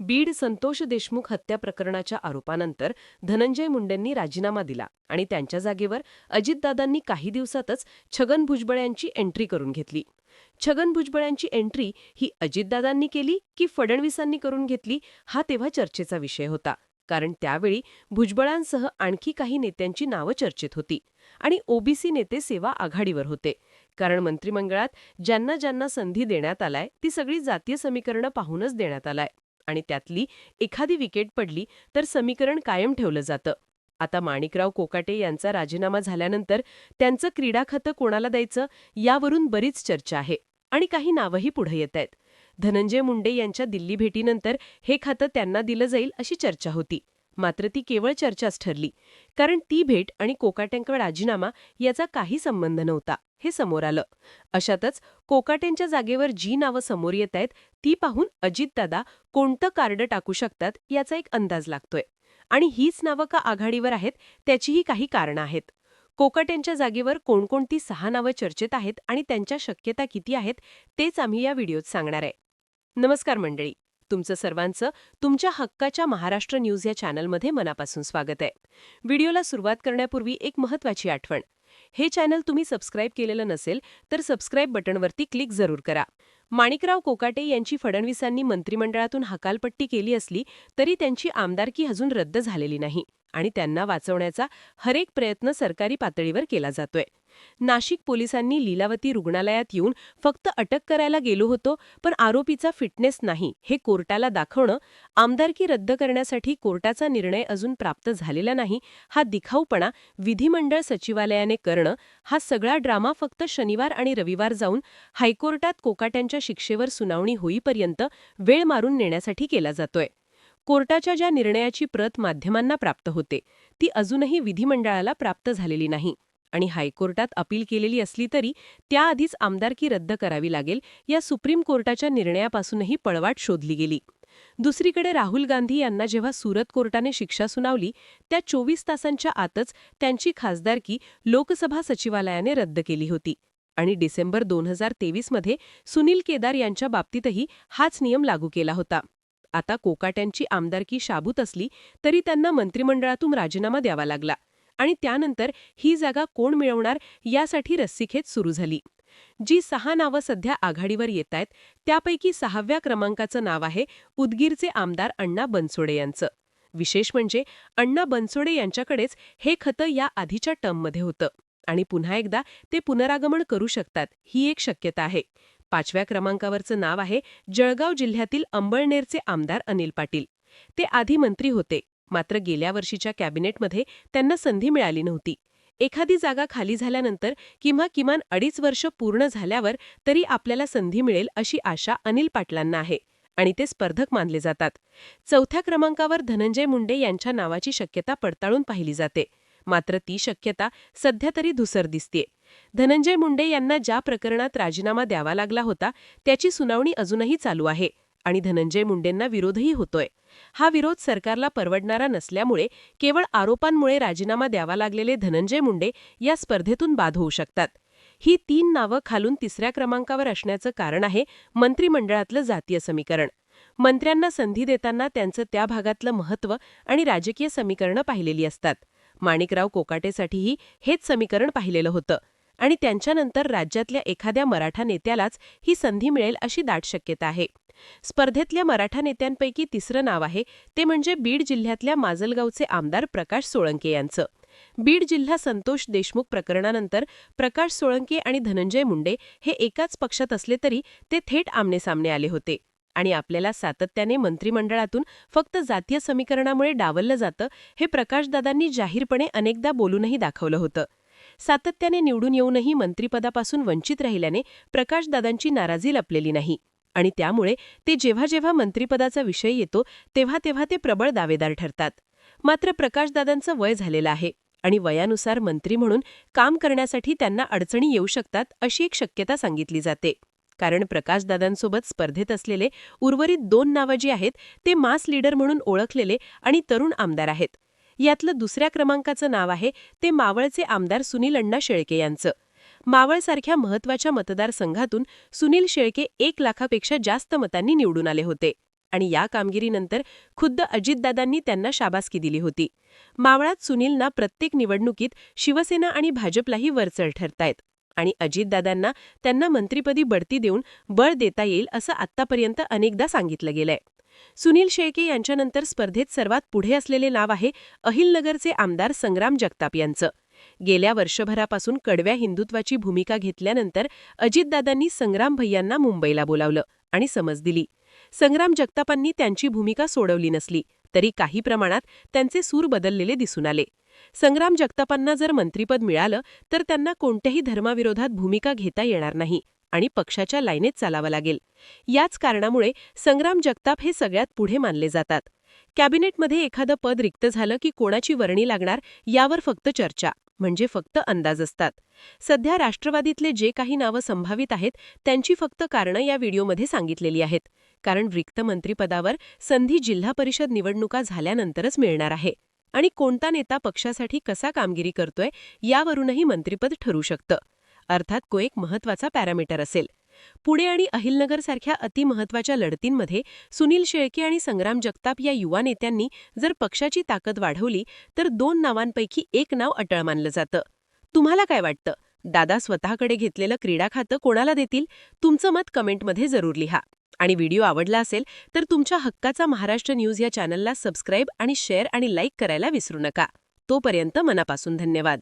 बीड संतोष देशमुख हत्या प्रकरणाच्या आरोपानंतर धनंजय मुंडेंनी राजीनामा दिला आणि त्यांच्या जागेवर अजितदादांनी काही दिवसातच छगन भुजबळ यांची एंट्री करून घेतली. छगन भुजबळ यांची एंट्री ही अजितदादांनी केली की फडणवीसांनी करून घेतली हा तेव्हा चर्चेचा विषय होता. कारण त्यावेळी भुजबळांसह आणखी काही नेत्यांची नावं चर्चेत होती आणि ओबीसी नेते सेवा आघाडीवर होते. कारण मंत्रिमंडळात ज्यांना ज्यांना संधी देण्यात आलाय ती सगळी जातीय समीकरणं पाहूनच देण्यात आलाय. आणि त्यातली एखादी विकेट पडली तर समीकरण कायम ठेवलं जातं. आता माणिकराव कोकाटे यांचा राजीनामा झाल्यानंतर त्यांचं क्रीडा खातं कोणाला द्यायचं यावरून बरीच चर्चा आहे आणि काही नावंही पुढे येत आहेत. धनंजय मुंडे यांच्या दिल्ली भेटीनंतर हे खातं त्यांना दिलं जाईल अशी चर्चा होती. मात्र ती केवळ चर्चाच ठरली. कारण ती भेट आणि कोकाट्यांकडे राजीनामा याचा काही संबंध नव्हता हे समोर आलं. अशातच कोकाटेंच्या जागेवर जी नावं समोर येत आहेत ती पाहून अजितदादा कोणतं कार्ड टाकू शकतात याचा एक अंदाज लागतोय. आणि हीच नावं का आघाडीवर आहेत त्याचीही काही कारणं आहेत. कोकाटेंच्या जागेवर कोणकोणती सहा नावं चर्चेत आहेत आणि त्यांच्या शक्यता किती आहेत तेच आम्ही या व्हिडिओत सांगणार आहे. नमस्कार मंडळी. तुमचं सर्वांचं तुमच्या हक्काच्या महाराष्ट्र न्यूज या चॅनलमध्ये मनापासून स्वागत आहे. व्हिडिओला सुरुवात करण्यापूर्वी एक महत्त्वाची आठवण. हे चॅनल तुम्ही सबस्क्राईब केलेलं नसेल तर सबस्क्राईब बटनवरती क्लिक जरूर करा. माणिकराव कोकाटे यांची फडणवीसांनी मंत्रिमंडळातून हकालपट्टी केली असली तरी त्यांची आमदारकी अजून रद्द झालेली नाही आणि त्यांना वाचवण्याचा हरेक प्रयत्न सरकारी पातळीवर केला जातोय. नाशिक पोलिसांनी लीलावती रुग्णालयात येऊन फक्त अटक करायला गेलो होतो पण आरोपीचा फिटनेस नाही हे कोर्टाला दाखवणं आमदारकी रद्द करण्यासाठी कोर्टाचा निर्णय अजून प्राप्त झालेला नाही हा दिखाऊपणा विधिमंडळ सचिवालयाने करणं हा सगळा ड्रामा फक्त शनिवार आणि रविवार जाऊन हायकोर्टात कोकाट्यांच्या शिक्षेवर सुनावणी होईपर्यंत वेळ मारून नेण्यासाठी केला जातोय. कोर्टाच्या ज्या निर्णयाची प्रत माध्यमांना प्राप्त होते ती अजूनही विधिमंडळाला प्राप्त झालेली नाही. आणि हायकोर्टात अपील केलेली असली तरी त्याआधीच आमदारकी रद्द करावी लागेल या सुप्रीम कोर्टाच्या निर्णयापासूनही पळवाट शोधली गेली. दुसरीकडे राहुल गांधी यांना जेव्हा सुरत कोर्टाने शिक्षा सुनावली त्या चोवीस तासांच्या आतच त्यांची खासदारकी लोकसभा सचिवालयाने रद्द केली होती. आणि डिसेंबर दोन हजार तेवीसमध्ये सुनील केदार यांच्या बाबतीतही हाच नियम लागू केला होता. आता कोकाट्यांची आमदारकी शाबूत असली तरी त्यांना मंत्रिमंडळातून राजीनामा द्यावा लागला. आणि त्यानंतर ही जागा कोण मिळवणार यासाठी रस्सीखेच सुरू झाली. जी सहा नावं सध्या आघाडीवर येत आहेत त्यापैकी सहाव्या क्रमांकाचं नाव आहे उदगीरचे आमदार अण्णा बनसोडे यांचं. विशेष म्हणजे अण्णा बनसोडे यांच्याकडेच हे खतं या आधीच्या टर्ममध्ये होतं आणि पुन्हा एकदा ते पुनरागमन करू शकतात ही एक शक्यता आहे. पाचव्या क्रमांकावरचं नाव आहे जळगाव जिल्ह्यातील अंबळनेरचे आमदार अनिल पाटील. ते आधी मंत्री होते. मात्र गेल्या वर्षीच्या कॅबिनेटमध्ये त्यांना संधी मिळाली नव्हती. एखादी जागा खाली झाल्यानंतर किंवा किमान अडीच वर्ष पूर्ण झाल्यावर तरी आपल्याला संधी मिळेल अशी आशा अनिल पाटलांना आहे आणि ते स्पर्धक मानले जातात. चौथ्या क्रमांकावर धनंजय मुंडे यांच्या नावाची शक्यता पडताळून पाहिली जाते. मात्र ती शक्यता सध्या तरी धुसर दिसते धनंजय मुंडे यांना ज्या प्रकरणात राजीनामा द्यावा लागला होता त्याची सुनावणी अजूनही चालू आहे. आणि धनंजय मुंडेंना विरोधही होतोय. हा विरोध सरकारला परवडणारा नसल्यामुळे केवळ आरोपांमुळे राजीनामा द्यावा लागलेले धनंजय मुंडे या स्पर्धेतून बाद होऊ शकतात. ही तीन नावं खालून तिसऱ्या क्रमांकावर असण्याचं कारण आहे मंत्रिमंडळातलं जातीय समीकरण. मंत्र्यांना संधी देताना त्यांचं त्या भागातलं महत्त्व आणि राजकीय समीकरणं पाहिलेली असतात. माणिकराव कोकाटेसाठीही हेच समीकरण पाहिलेलं होतं आणि त्यांच्यानंतर राज्यातल्या एखाद्या मराठा नेत्यालाच ही संधी मिळेल अशी दाट शक्यता आहे. स्पर्धेतल्या मराठा नेत्यांपैकी तिसरं नाव आहे ते म्हणजे बीड जिल्ह्यातल्या माजलगावचे आमदार प्रकाश सोळंके यांचं. बीड जिल्हा संतोष देशमुख प्रकरणानंतर प्रकाश सोळंके आणि धनंजय मुंडे हे एकाच पक्षात असले तरी ते थेट आमनेसामने आले होते आणि आपल्याला सातत्याने मंत्रिमंडळातून फक्त जातीय समीकरणामुळे डावललं जातं हे प्रकाशदादांनी जाहीरपणे अनेकदा बोलूनही दाखवलं होतं. सातत्याने निवडून येऊनही मंत्रिपदापासून वंचित राहिल्याने प्रकाशदादांची नाराजी लपलेली नाही. आणि त्यामुळे ते जेव्हा जेव्हा मंत्रिपदाचा विषय येतो तेव्हा तेव्हा ते प्रबळ दावेदार ठरतात. मात्र प्रकाशदादांचं वय झालेलं आहे आणि वयानुसार मंत्री म्हणून काम करण्यासाठी त्यांना अडचणी येऊ शकतात अशी एक शक्यता सांगितली जाते. कारण प्रकाशदादांसोबत स्पर्धेत असलेले उर्वरित दोन नावं जी आहेत ते मास लीडर म्हणून ओळखलेले आणि तरुण आमदार आहेत. यातलं दुसऱ्या क्रमांकाचं नाव आहे ते मावळचे आमदार सुनील अण्णा शेळके यांचं. मावळसारख्या महत्त्वाच्या मतदारसंघातून सुनील शेळके एक लाखापेक्षा जास्त मतांनी निवडून आले होते आणि या कामगिरीनंतर खुद्द अजितदादांनी त्यांना शाबासकी दिली होती. मावळात सुनीलना प्रत्येक निवडणुकीत शिवसेना आणि भाजपलाही वरचढ ठरतायत आणि अजितदादांना त्यांना मंत्रिपदी बढती देऊन बळ देता येईल असं आत्तापर्यंत अनेकदा सांगितलं गेलंय. सुनील शेळके यांच्यानंतर स्पर्धेत सर्वात पुढे असलेले नाव आहे अहिलनगरचे आमदार संग्राम जगताप यांचं. गेल्या वर्षभरापासून कडव्या हिंदुत्वाची भूमिका घेतल्यानंतर अजितदादांनी संग्राम भैयांना मुंबईला बोलावलं आणि समज दिली. संग्राम जगतापांनी त्यांची भूमिका सोडवली नसली तरी काही प्रमाणात त्यांचे सूर बदललेले दिसून आले. संग्राम जगतापांना जर मंत्रिपद मिळालं तर त्यांना कोणत्याही धर्माविरोधात भूमिका घेता येणार नाही आणि पक्षाच्या लाईनेत चालावं लागेल. याच कारणामुळे संग्राम जगताप हे सगळ्यात पुढे मानले जातात. कॅबिनेटमध्ये एखादं पद रिक्त झालं की कोणाची वर्णी लागणार यावर फक्त चर्चा. म्हणजे फक्त अंदाज असतात. सध्या राष्ट्रवादीतले जे काही नावं संभावित आहेत त्यांची फक्त कारणं या व्हिडिओमध्ये सांगितलेली आहेत. कारण रिक्त मंत्रिपदावर संधी जिल्हा परिषद निवडणुका झाल्यानंतरच मिळणार आहे. आणि कोणता नेता पक्षासाठी कसा कामगिरी करतोय यावरूनही मंत्रिपद ठरू शकतं. अर्थात तो एक महत्त्वाचा पॅरामीटर असेल. पुणे आणि अहिलनगरसारख्या अतिमहत्वाच्या लढतींमध्ये सुनील शेळके आणि संग्राम जगताप या युवा नेत्यांनी जर पक्षाची ताकद वाढवली तर दोन नावांपैकी एक नाव अटळ मानलं जातं. तुम्हाला काय वाटतं? दादा स्वतःकडे घेतलेलं क्रीडा खातं कोणाला देतील? तुमचं मत कमेंटमध्ये जरूर लिहा. आणि व्हिडिओ आवडला असेल तर तुमच्या हक्काचा महाराष्ट्र न्यूज या चॅनलला सबस्क्राईब आणि शेअर आणि लाईक करायला विसरू नका. तोपर्यंत मनापासून धन्यवाद.